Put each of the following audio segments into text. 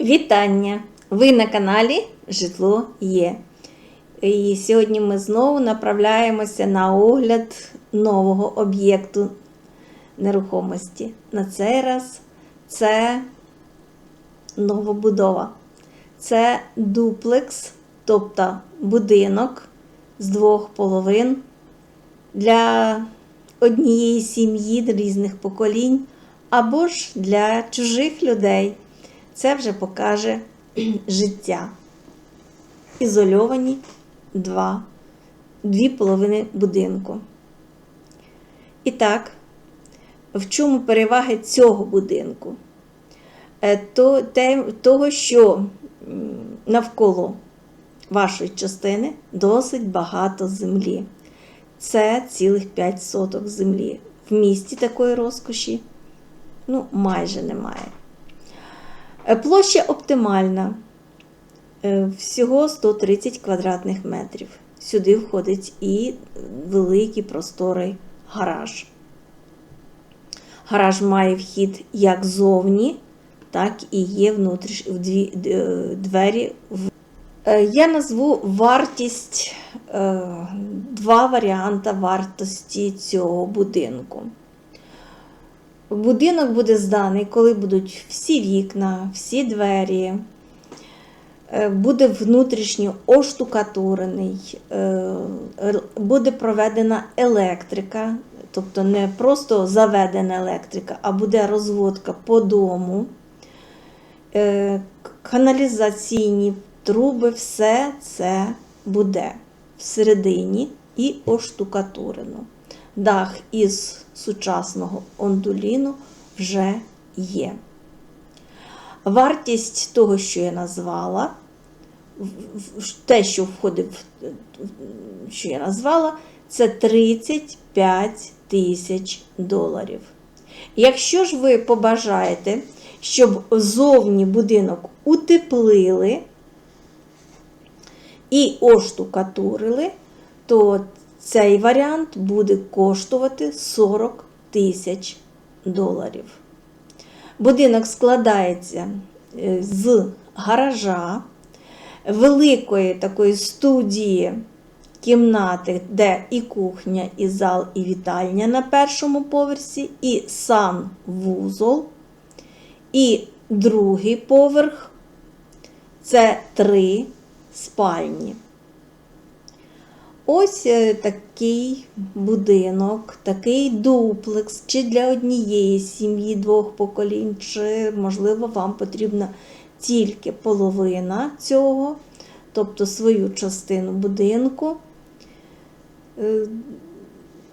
Вітання! Ви на каналі Житло Є. І сьогодні ми знову направляємося на огляд нового об'єкту нерухомості. На цей раз це новобудова. Це дуплекс, тобто будинок з двох половин для однієї сім'ї різних поколінь або ж для чужих людей. Це вже покаже життя. Ізольовані два, дві половини будинку. І так, в чому переваги цього будинку? Е, То, те, того, що навколо вашої частини досить багато землі. Це цілих 5 соток землі. В місті такої розкоші ну, майже немає. Е, Площа оптимальна. Е, Всього 130 квадратних метрів. Сюди входить і великий просторий гараж. Гараж має вхід як зовні, так і є внутріш... в дві... двері. Е, Я назву вартість, два варіанти вартості цього будинку. Будинок буде зданий, коли будуть всі вікна, всі двері, е, буде внутрішньо оштукатурений, е, буде проведена електрика, тобто не просто заведена електрика, а буде розводка по дому, Е, каналізаційні труби, все це буде всередині і оштукатурено. Дах із сучасного ондуліну вже є. Вартість того, що я назвала, те, що входить, в- в- що я назвала, це 35 тисяч доларів. Якщо ж ви побажаєте, щоб зовні будинок утеплили і оштукатурили, то цей варіант буде коштувати 40 тисяч доларів. Будинок складається е, з гаража, великої такої студії кімнати, де і кухня, і зал, і вітальня на першому поверсі, і санвузол, і другий поверх це три спальні. Ось е, такий будинок, такий дуплекс, чи для однієї сім'ї двох поколінь, чи, можливо, вам потрібна тільки половина цього, тобто свою частину будинку. Е,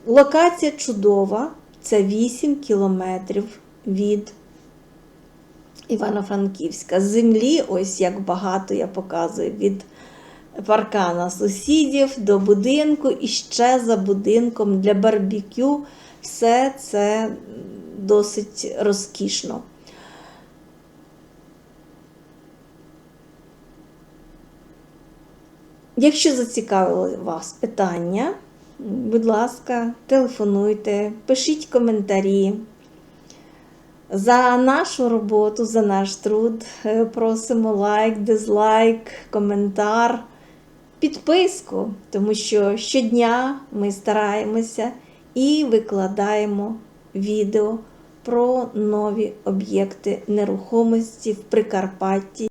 Локація чудова, це 8 кілометрів від Івано-Франківська. Землі, ось як багато я показую, від паркана сусідів до будинку і ще за будинком для барбекю. Все це досить розкішно. Якщо зацікавили вас питання, будь ласка, телефонуйте, пишіть коментарі. За нашу роботу, за наш труд е, просимо лайк, дизлайк, коментар, підписку, тому що щодня ми стараємося і викладаємо відео про нові об'єкти нерухомості в Прикарпатті.